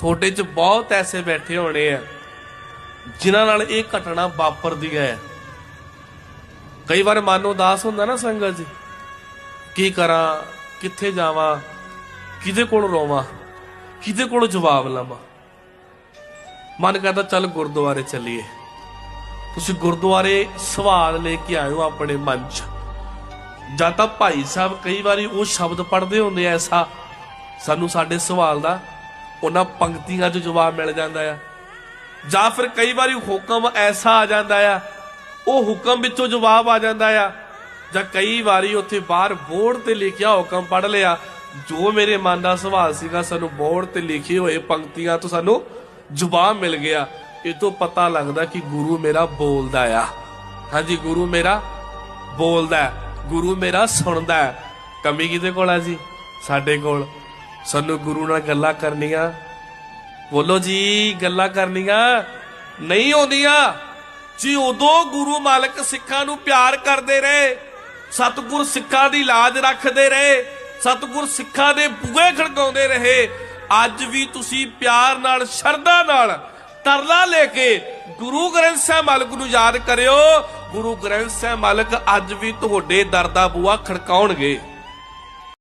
ਤੁਹਾਡੇ 'ਚ ਬਹੁਤ ਐਸੇ ਬੈਠੇ ਹੋਣੇ ਆ, ਜਿਨ੍ਹਾਂ ਨਾਲ ਇਹ ਘਟਨਾ ਵਾਪਰਦੀ ਹੈ। ਕਈ ਵਾਰ ਮਨ ਉਦਾਸ ਹੁੰਦਾ ਨਾ ਸੰਗਤ ਜੀ, ਕੀ ਕਰਾਂ, ਕਿੱਥੇ ਜਾਵਾਂ, ਕਿਹਦੇ ਕੋਲ ਰੋਵਾਂ, ਕਿਹਦੇ ਕੋਲ ਜਵਾਬ ਲਵਾਂ। ਮਨ ਕਰਦਾ ਚੱਲ ਗੁਰਦੁਆਰੇ ਚੱਲੀਏ। ਤੁਸੀਂ ਗੁਰਦੁਆਰੇ ਸਵਾਲ ਲੈ ਕੇ ਆਇਓ ਆਪਣੇ ਮਨ 'ਚ। ਜਾਂ ਤਾਂ ਭਾਈ ਸਾਹਿਬ ਕਈ ਵਾਰੀ ਉਹ ਸ਼ਬਦ ਪੜ੍ਹਦੇ ਹੁੰਦੇ ਆ ਐਸਾ, ਸਾਨੂੰ ਸਾਡੇ ਸਵਾਲ ਦਾ ਉਹਨਾਂ ਪੰਕਤੀਆਂ 'ਚ ਜਵਾਬ ਮਿਲ ਜਾਂਦਾ ਆ। ਜਾਂ ਫਿਰ ਕਈ ਵਾਰੀ ਹੁਕਮ ਐਸਾ ਆ ਜਾਂਦਾ ਆ, ਉਹ ਹੁਕਮ ਵਿੱਚੋਂ ਜਵਾਬ ਆ ਜਾਂਦਾ ਆ। ਜਾਂ ਕਈ ਵਾਰੀ ਉੱਥੇ ਬਾਹਰ ਬੋਰਡ ਤੇ ਲਿਖਿਆ ਹੁਕਮ ਪੜ੍ਹ ਲਿਆ, ਜੋ ਮੇਰੇ ਮਨ ਦਾ ਸਵਾਲ ਸੀਗਾ, ਸਾਨੂੰ ਬੋਰਡ ਤੇ ਲਿਖੇ ਹੋਏ ਪੰਕਤੀਆਂ ਤੋਂ ਸਾਨੂੰ ਜਵਾਬ ਮਿਲ ਗਿਆ। ਇਹ ਤੋਂ ਪਤਾ ਲੱਗਦਾ ਕਿ ਗੁਰੂ ਮੇਰਾ ਬੋਲਦਾ ਆ। ਹਾਂਜੀ, ਗੁਰੂ ਮੇਰਾ ਬੋਲਦਾ ਗੁਰੂ ਮੇਰਾ ਸੁਣਦਾ ਹੈ। ਕਮੀ ਕਿਹਦੇ ਕੋਲ ਆ ਜੀ? ਸਾਡੇ ਕੋਲ। ਸਾਨੂੰ ਗੁਰੂ ਨਾਲ ਗੱਲਾਂ ਕਰਨੀਆਂ। ਬੋਲੋ ਜੀ, ਗੱਲਾਂ ਕਰਨੀਆਂ। ਨਹੀਂ ਆਉਂਦੀਆਂ। ਜੀ ਉਦੋਂ ਗੁਰੂ ਮਾਲਕ ਸਿੱਖਾਂ ਨੂੰ ਪਿਆਰ ਕਰਦੇ ਰਹੇ। ਸਤਿਗੁਰ ਸਿੱਖਾਂ ਦੀ ਲਾਜ ਰੱਖਦੇ ਰਹੇ। ਸਤਿਗੁਰ ਸਿੱਖਾਂ ਦੇ ਬੂਹੇ ਖੜਕਾਉਂਦੇ ਰਹੇ। ਅੱਜ ਵੀ ਤੁਸੀਂ ਪਿਆਰ ਨਾਲ, ਸ਼ਰਧਾ ਨਾਲ ਤਰਲਾ ਲੈ ਕੇ ਗੁਰੂ ਗ੍ਰੰਥ ਸਾਹਿਬ ਮਾਲਕ ਨੂੰ ਯਾਦ ਕਰਿਓ। ਗੁਰੂ ਗ੍ਰੰਥ ਸਾਹਿਬ ਮਾਲਕ ਅੱਜ ਵੀ ਤੁਹਾਡੇ ਦਰ ਦਾ ਬੂਹਾ ਖੜਕਾਉਣਗੇ।